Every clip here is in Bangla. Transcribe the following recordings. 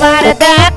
একবার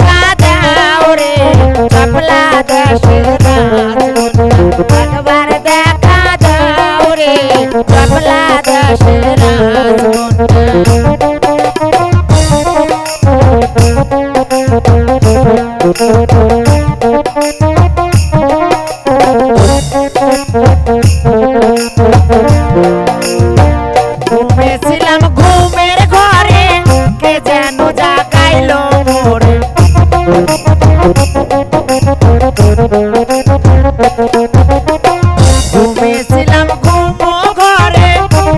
ঘুমেছিলাম ঘুম ঘরে,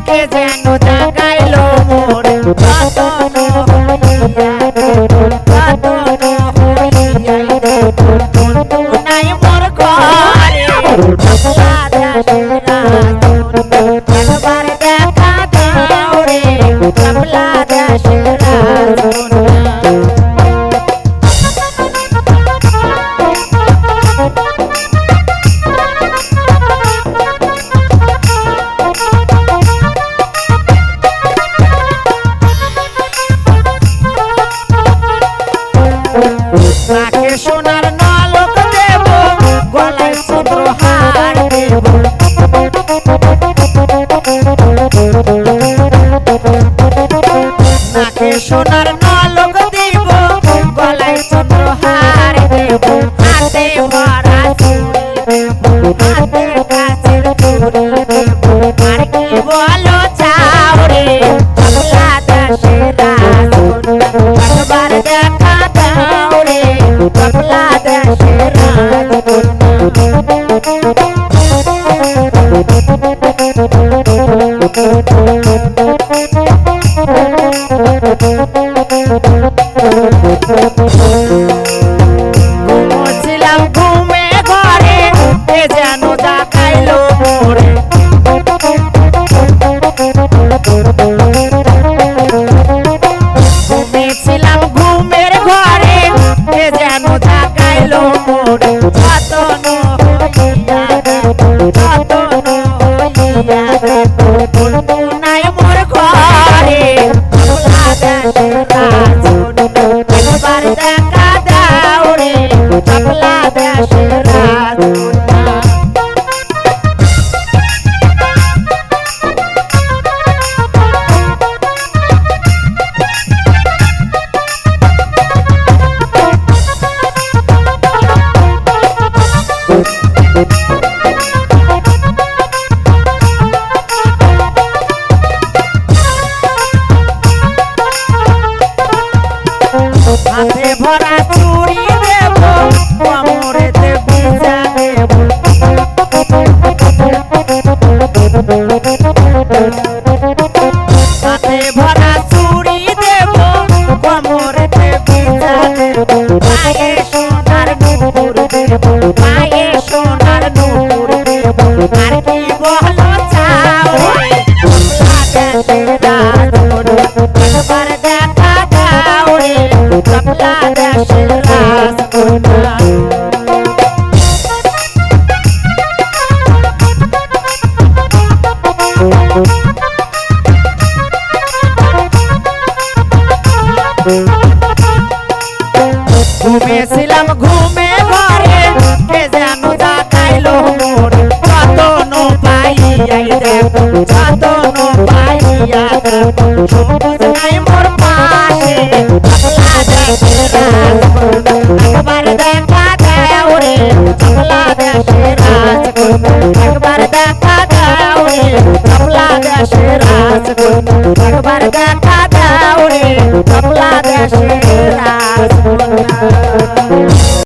কে যেন জাগাইলো মোরে নাই মোর ঘরে সাদা একবার দেখা দাও রে কমলা দাসের সোনার নলক দেব, গলায় চন্দ্রহার দেব। হাতে ভরা চুড়ি দেব হাতে কাছের চুড়ি দেব। আর কি বলো চাও রে, বাংলা দেশের একবার দেখা দাও রে, বাংলা দেশের ঘুমোছিলাম ঘুমে ঘরে, এ যেন দেখাইলো মোরে। ঘুমেছিলাম ঘুমের ঘরে, এ যেন দেখাইলো মোরে। বন্ধু নাই মোর ঘরে। ভরা বাংলাদেশের রাজকন্যা ঘুমেছিলাম ঘুমে ঘরে কে যেন দেখাইলো মোর যতন পাইয়াই দেব। বাংলাদেশের